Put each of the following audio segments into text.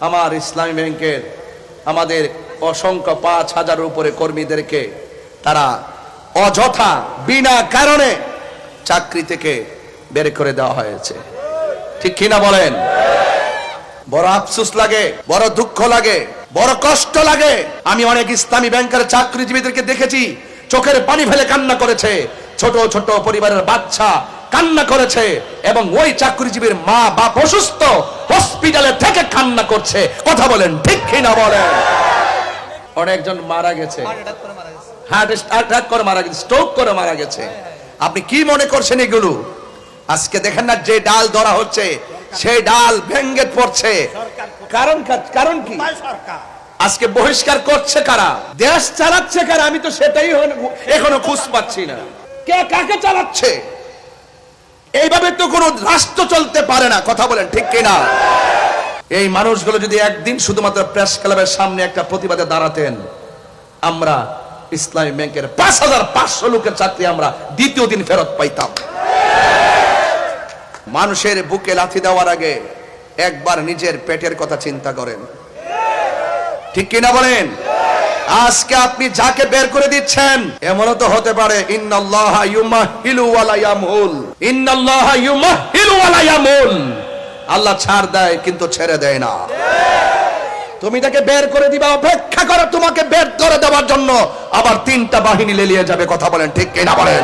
আমার ইসলামী ব্যাংকের আমাদের অসংখ্য পাঁচ হাজার উপরে কর্মীদেরকে তারা অযথা বিনা কারণে চাকরি থেকে বের করে দেওয়া হয়েছে। ঠিক কিনা বলেন? বড় আফসুস লাগে, বড় দুঃখ লাগে, বড় কষ্ট লাগে। আমি অনেক ইসলামী ব্যাংকের চাকরিজীবীদেরকে দেখেছি, চোখের পানি ফেলে কান্না করেছে। ছোট ছোট পরিবারের বাচ্চা কান্না করেছে এবং ওই চাকরিজীবীর মা বাপ অসুস্থ হসপিটালে থেকে কান্না করছে। কথা বলেন ঠিক কিনা বলেন? অনেকজন মারা গেছে। হার্ট অ্যাটাক করে মারা গেছে। স্ট্রোক করে মারা গেছে আপনি কি মনে করছেন এগুলো? আজকে দেখেন না যে ডাল ধরা হচ্ছে সেই ডাল ভেঙ্গে পড়ছে। কারণ কারণ কি? আজকে বহিষ্কার করছে কারা? দেশ চালাচ্ছে কারা? আমি তো সেটাই এখনও খুঁজ পাচ্ছি না। কে কাকে চালাচ্ছে? এইভাবে তো কোনো রাষ্ট্র চলতে পারে না, কথা বলেন ঠিক কিনা? এই মানুষগুলো যদি একদিন শুধুমাত্র প্রেস ক্লাবের সামনে একটা প্রতিবাদে দাঁড়াতেন, আমরা ইসলামী ব্যাংকের পাঁচ হাজার পাঁচশো লোকের চাকরি আমরা দ্বিতীয় দিন ফেরত পাইতাম। মানুষের বুকে লাথি দেওয়ার আগে একবার নিজের পেটের কথা চিন্তা করেন। ঠিক কিনা বলেন? আজকে আপনি যাকে বের করে দিচ্ছেন, এমনও তো হতে পারে আল্লাহ ছাড় দেয়, কিন্তু ছেড়ে দেয় না। তুমি তাকে বের করে দিবা, অপেক্ষা করো তোমাকে বের করে দেওয়ার জন্য। আবার তিনটা বাহিনী লেলিয়ে যাবে, কথা বলেন, ঠিক কিনা বলেন?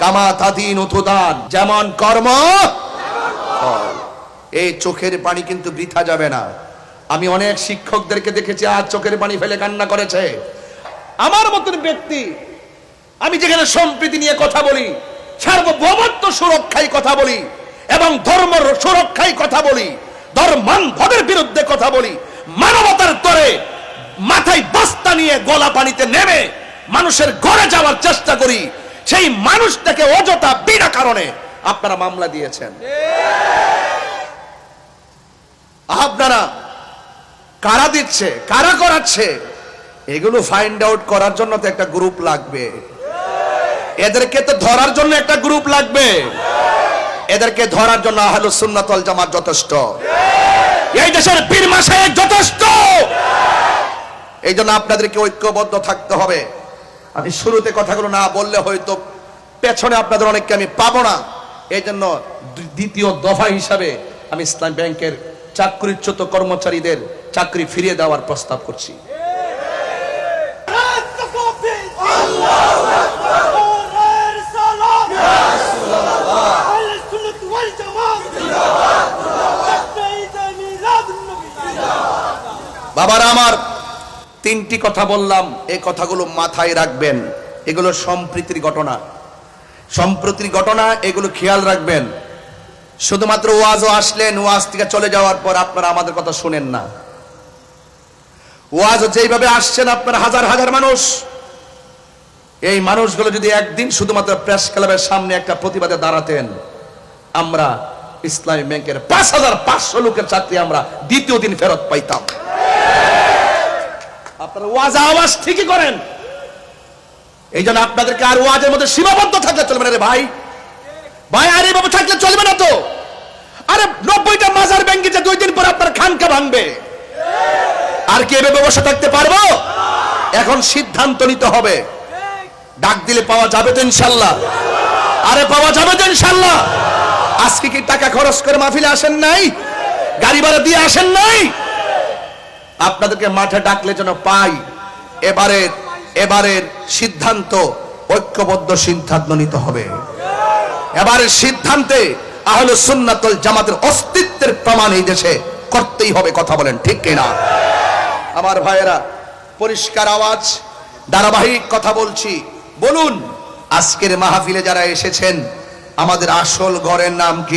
কামা তাদিন উতুদান যেমন কর্ম এই চোখের পানি কিন্তু বৃথা যাবে না। আমি অনেক শিক্ষকদেরকে দেখেছি আজ চোখের পানি ফেলে কান্না করেছে। আমার মতন ব্যক্তি আমি যেখানে সম্প্রীতি নিয়ে কথা বলি সার্বভৌমত্ব সুরক্ষায় কথা বলি এবং ধর্ম সুরক্ষায় কথা বলি ধর্মান্ধদের বিরুদ্ধে কথা বলি মানবতার তরে মাথায় বস্তা নিয়ে গলা পানিতে নেমে মানুষের ঘরে যাওয়ার চেষ্টা করি সেই মানুষটাকে অযথা বিনা কারণে আপনারা মামলা দিয়েছেন। আপনারা কারা দিচ্ছে? কারা করাচ্ছে? এগুলো ফাইন্ড আউট করার জন্য তো একটা গ্রুপ লাগবে। এদেরকে তো ধরার জন্য একটা গ্রুপ লাগবে। এদেরকে ধরার জন্য আহলু সুন্নাতল জামাত যথেষ্ট। এই দেশের পীর মাসায় যথেষ্ট। এই জন্য আপনাদেরকে ঐক্যবদ্ধ থাকতে হবে। আমি শুরুতে কথাগুলো না বললে হয়তো পেছনে আপনাদের অনেককে আমি পাবো না। এই জন্য দ্বিতীয় দফা হিসাবে আমি ইসলাম ব্যাংকের চাকরিচ্যুত কর্মচারীদের চাকরি ফিরিয়ে দেওয়ার প্রস্তাব করছি। বাবারা আমার, তিনটি কথা বললাম, এই কথাগুলো মাথায় রাখবেন। এগুলো সম্প্রীতির ঘটনা। সম্প্রতির ঘটনা, এগুলো খেয়াল রাখবেন। শুধুমাত্র ওয়াজও আসলেন, ওয়াজ থেকে চলে যাওয়ার পর আপনারা আমাদের কথা শুনেন না। ওয়াজ যেইভাবে আসছেন আপনার হাজার হাজার মানুষ, এই মানুষগুলো যদি একদিন শুধুমাত্র প্রেস ক্লাবের সামনে একটা প্রতিবাদে দাঁড়াতেন, আমরা ইসলামী ব্যাংকের পাঁচ হাজার পাঁচশো লোকের চাকরি আমরা দ্বিতীয় দিন ফেরত পাইতাম। আপনারা ওয়াজ আওয়াজ ঠিকই করেন। এই জন্য আপনাদেরকে আর ওয়াজের মধ্যে সীমাবদ্ধ থাকলে চলবে না রে ভাই। ভাই, আর এইভাবে থাকলে চলবে না তো। আরে নব্বইটা মাজার ব্যাংকে যে দুই দিন পর আপনার খানকা ভাঙবে। আর কি এভাবে বসে থাকতে পারব? এখন সিদ্ধান্ত নিতে হবে। ডাক দিলে পাওয়া যাবে তো ইনশাল্লাহ। আরে পাওয়া যাবে তো ইনশাল্লাহ। আজকে কি টাকা খরচ করে মাহফিলে আসেন নাই? গাড়ি ভাড়া দিয়ে আসেন নাই? আপনাদেরকে মাঠে ডাকলে যেন পাই। এবারের এবারের সিদ্ধান্ত, ঐক্যবদ্ধ সিদ্ধান্ত নিতে হবে। এবারের সিদ্ধান্তে আহলে সুন্নাতুল জামাতের অস্তিত্বের প্রমাণ এই দেশে করতেই হবে, কথা বলেন ঠিক কিনা? আমার ভাইয়েরা, পরিষ্কার আওয়াজ, ধারাবাহিক কথা বলছি। বলুন, আজকের মাহফিলে যারা এসেছেন, আমাদের আসল ঘরের নাম কি?